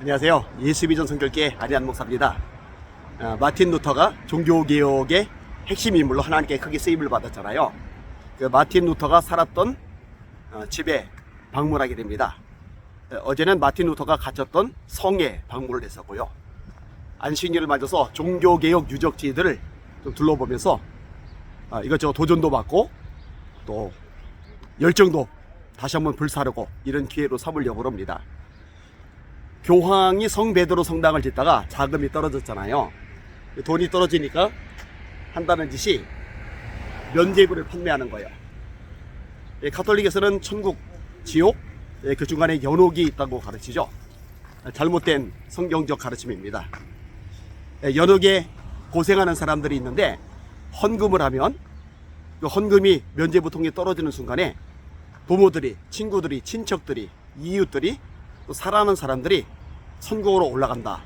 안녕하세요. 예수비전 성결계 안리안 목사입니다. 어, 마틴 루터가 종교개혁의 핵심 인물로 하나님께 크게 쓰임을 받았잖아요. 그 마틴 루터가 살았던 어, 집에 방문하게 됩니다. 어, 어제는 마틴 루터가 갇혔던 성에 방문을 했었고요. 안식일을 맞아서 종교개혁 유적지들을 좀 둘러보면서 아, 이것저것 도전도 받고 또 열정도 다시 한번 불사르고 이런 기회로 삼으려고 합니다. 교황이 성 베드로 성당을 짓다가 자금이 떨어졌잖아요. 돈이 떨어지니까 한다는 짓이 면제부를 판매하는 거예요. 예, 카톨릭에서는 천국, 지옥, 예, 그 중간에 연옥이 있다고 가르치죠. 잘못된 성경적 가르침입니다. 예, 연옥에 고생하는 사람들이 있는데 헌금을 하면 그 헌금이 면제부 통에 떨어지는 순간에 부모들이, 친구들이, 친척들이, 이웃들이 또 사랑하는 사람들이 천국으로 올라간다.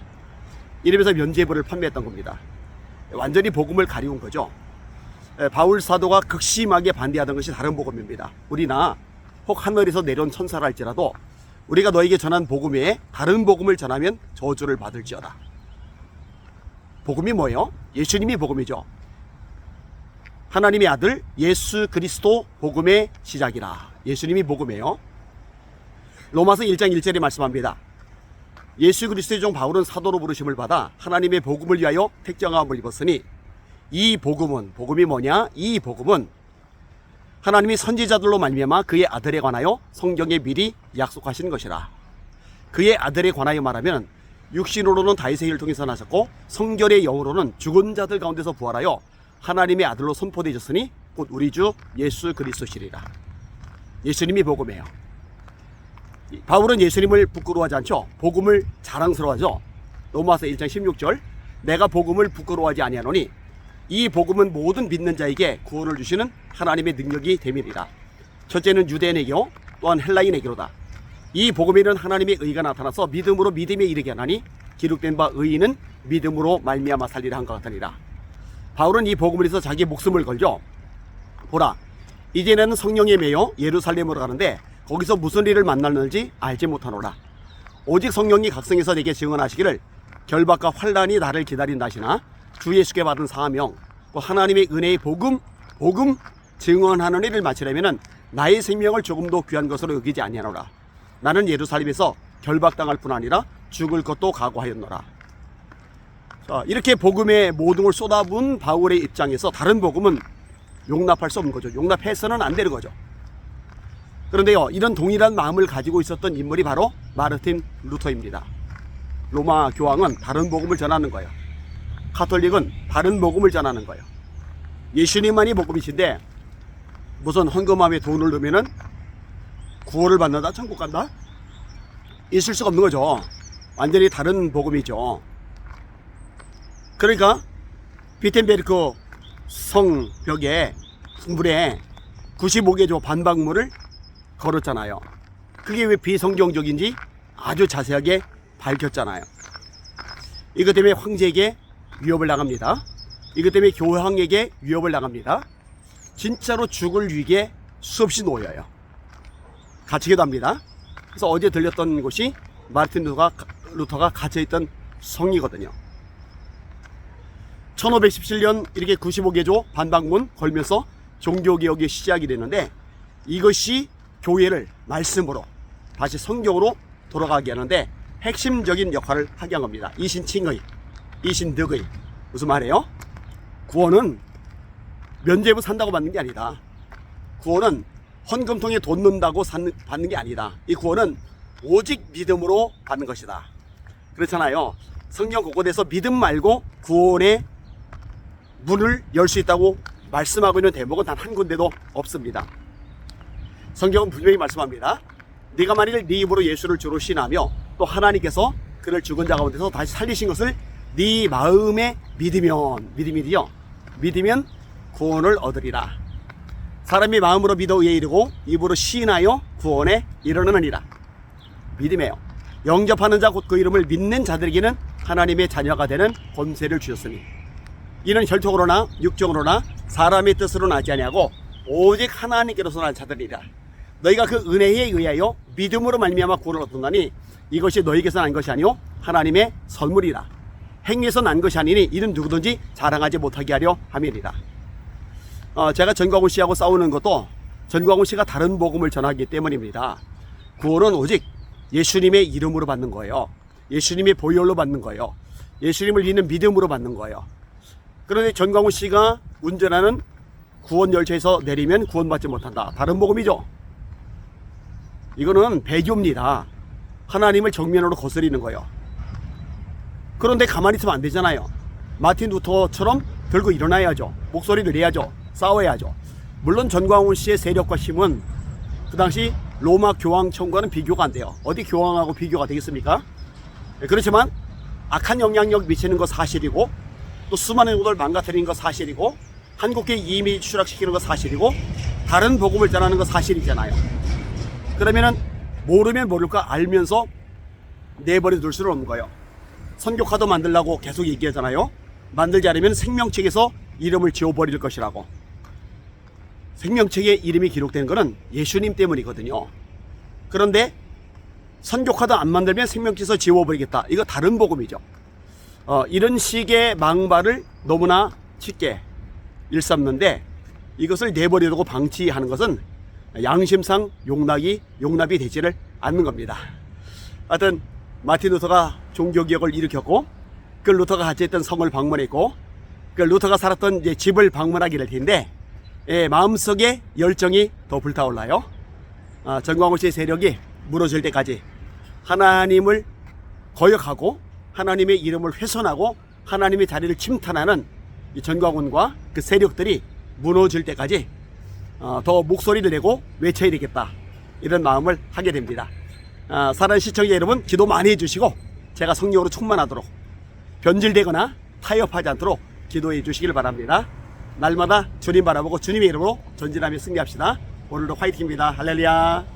이러면서 면제부를 판매했던 겁니다. 완전히 복음을 가리운 거죠. 에, 바울 사도가 극심하게 반대하던 것이 다른 복음입니다. 우리나 혹 하늘에서 내려온 천사라 할지라도 우리가 너에게 전한 복음 외에 다른 복음을 전하면 저주를 받을지어다. 복음이 뭐예요? 예수님이 복음이죠. 하나님의 아들 예수 그리스도 복음의 시작이라. 예수님이 복음이에요. 로마서 1장 1절에 말씀합니다. 예수 그리스도의 종 바울은 사도로 부르심을 받아 하나님의 복음을 위하여 택정함을 입었으니 이 복음은 복음이 뭐냐? 이 복음은 하나님이 선지자들로 말미암아 그의 아들에 관하여 성경에 미리 약속하신 것이라. 그의 아들에 관하여 말하면 육신으로는 다윗의 힐을 통해서 나셨고 성결의 영으로는 죽은 자들 가운데서 부활하여 하나님의 아들로 선포되셨으니 곧 우리 주 예수 그리스도시리라. 예수님이 복음이에요. 바울은 예수님을 부끄러워하지 않죠. 복음을 자랑스러워하죠. 로마서 1장 16절 내가 복음을 부끄러워하지 아니하노니 이 복음은 모든 믿는 자에게 구원을 주시는 하나님의 능력이 됨이리라. 첫째는 유대인에게요 또한 헬라인에게로다. 이 복음에는 하나님의 의가 나타나서 믿음으로 믿음에 이르게 하나니 기록된 바 의인은 믿음으로 말미암아 살리라 한 것 같으니라. 바울은 이 복음을 위해서 자기 목숨을 걸죠. 보라, 이제는 성령에 매여 예루살렘으로 가는데 거기서 무슨 일을 만나는지 알지 못하노라. 오직 성령이 각성해서 내게 증언하시기를 결박과 환란이 나를 기다린다 하시나 주 예수께 받은 사명 또 하나님의 은혜의 복음 복음 증언하는 일을 마치려면은 나의 생명을 조금도 귀한 것으로 여기지 아니하노라. 나는 예루살렘에서 결박당할 뿐 아니라 죽을 것도 각오하였노라. 자, 이렇게 복음의 모든 걸 쏟아부은 바울의 입장에서 다른 복음은 용납할 수 없는 거죠. 용납해서는 안 되는 거죠. 그런데요, 이런 동일한 마음을 가지고 있었던 인물이 바로 마르틴 루터입니다. 로마 교황은 다른 복음을 전하는 거예요. 카톨릭은 다른 복음을 전하는 거예요. 예수님만이 복음이신데 무슨 헌금함에 돈을 넣으면은 구원을 받는다, 천국 간다? 있을 수가 없는 거죠. 완전히 다른 복음이죠. 그러니까 비텐베르크 성벽에 물에 95개 조 반박물을 걸었잖아요. 그게 왜 비성경적인지 아주 자세하게 밝혔잖아요. 이것 때문에 황제에게 위협을 나갑니다. 이것 때문에 교황에게 위협을 나갑니다. 진짜로 죽을 위기에 수없이 놓여요. 갇히기도 합니다. 그래서 어제 들렸던 곳이 마르틴 루터가, 루터가 갇혀있던 성이거든요. 1517년 이렇게 95개조 반박문 걸면서 종교개혁의 시작이 되는데 이것이 교회를 말씀으로 다시 성경으로 돌아가게 하는데 핵심적인 역할을 하게 한 겁니다. 이신칭의, 이신득의. 무슨 말이에요? 구원은 면제부 산다고 받는 게 아니다. 구원은 헌금통에 돈 넣는다고 산- 받는 게 아니다. 이 구원은 오직 믿음으로 받는 것이다. 그렇잖아요. 성경 곳곳에서 믿음 말고 구원의 문을 열 수 있다고 말씀하고 있는 대목은 단 한 군데도 없습니다. 성경은 분명히 말씀합니다. 네가 만일 네 입으로 예수를 주로 신하며 또 하나님께서 그를 죽은 자 가운데서 다시 살리신 것을 네 마음에 믿으면 믿음이디요. 믿으면 구원을 얻으리라. 사람이 마음으로 믿어 의에 이르고 입으로 시인하여 구원에 이르느니라. 믿음이에요. 영접하는 자 곧 그 이름을 믿는 자들에게는 하나님의 자녀가 되는 권세를 주셨으니 이는 혈통으로나 육정으로나 사람의 뜻으로 나지 아니하고 오직 하나님께로서 난 자들이라. 너희가 그 은혜에 의하여 믿음으로 말미암아 구원을 얻었나니 이것이 너희에게서 난 것이 아니요 하나님의 선물이라. 행위에서 난 것이 아니니 이는 누구든지 자랑하지 못하게 하려 함이니라. 어, 제가 전광훈 씨하고 싸우는 것도 전광훈 씨가 다른 복음을 전하기 때문입니다. 구원은 오직 예수님의 이름으로 받는 거예요. 예수님의 보혈로 받는 거예요. 예수님을 믿는 믿음으로 받는 거예요. 그런데 전광훈 씨가 운전하는 구원 열차에서 내리면 구원받지 못한다. 다른 복음이죠. 이거는 배교입니다. 하나님을 정면으로 거스리는 거예요. 그런데 가만히 있으면 안 되잖아요. 마틴 루터처럼 들고 일어나야죠. 목소리를 내야죠. 싸워야죠. 물론 전광훈 씨의 세력과 힘은 그 당시 로마 교황청과는 비교가 안 돼요. 어디 교황하고 비교가 되겠습니까? 네, 그렇지만 악한 영향력 미치는 거 사실이고 또 수많은 것을 망가뜨리는 거 사실이고 한국계 이미 추락시키는 거 사실이고 다른 복음을 전하는 거 사실이잖아요. 그러면은 모르면 모를까 알면서 내버려 둘 수는 없는 거예요. 선교카도 만들라고 계속 얘기하잖아요. 만들지 않으면 생명책에서 이름을 지워버릴 것이라고. 생명책에 이름이 기록된 것은 예수님 때문이거든요. 그런데 선교카도 안 만들면 생명책에서 지워버리겠다. 이거 다른 복음이죠. 어, 이런 식의 망발을 너무나 쉽게 일삼는데 이것을 내버려두고 방치하는 것은 양심상 용납이 용납이 되지를 않는 겁니다. 하여튼 마틴 루터가 종교개혁을 일으켰고 그 루터가 같이 했던 성을 방문했고 그 루터가 살았던 이제 집을 방문하게 될 텐데 예, 마음속에 열정이 더 불타올라요. 아, 전광훈 씨의 세력이 무너질 때까지 하나님을 거역하고 하나님의 이름을 훼손하고 하나님의 자리를 침탈하는 이 전광훈과 그 세력들이 무너질 때까지 어, 더 목소리를 내고 외쳐야 되겠다 이런 마음을 하게 됩니다. 아, 사랑하는 시청자 여러분 기도 많이 해주시고 제가 성령으로 충만하도록 변질되거나 타협하지 않도록 기도해 주시길 바랍니다. 날마다 주님 바라보고 주님의 이름으로 전진하며 승리합시다. 오늘도 화이팅입니다. 할렐루야.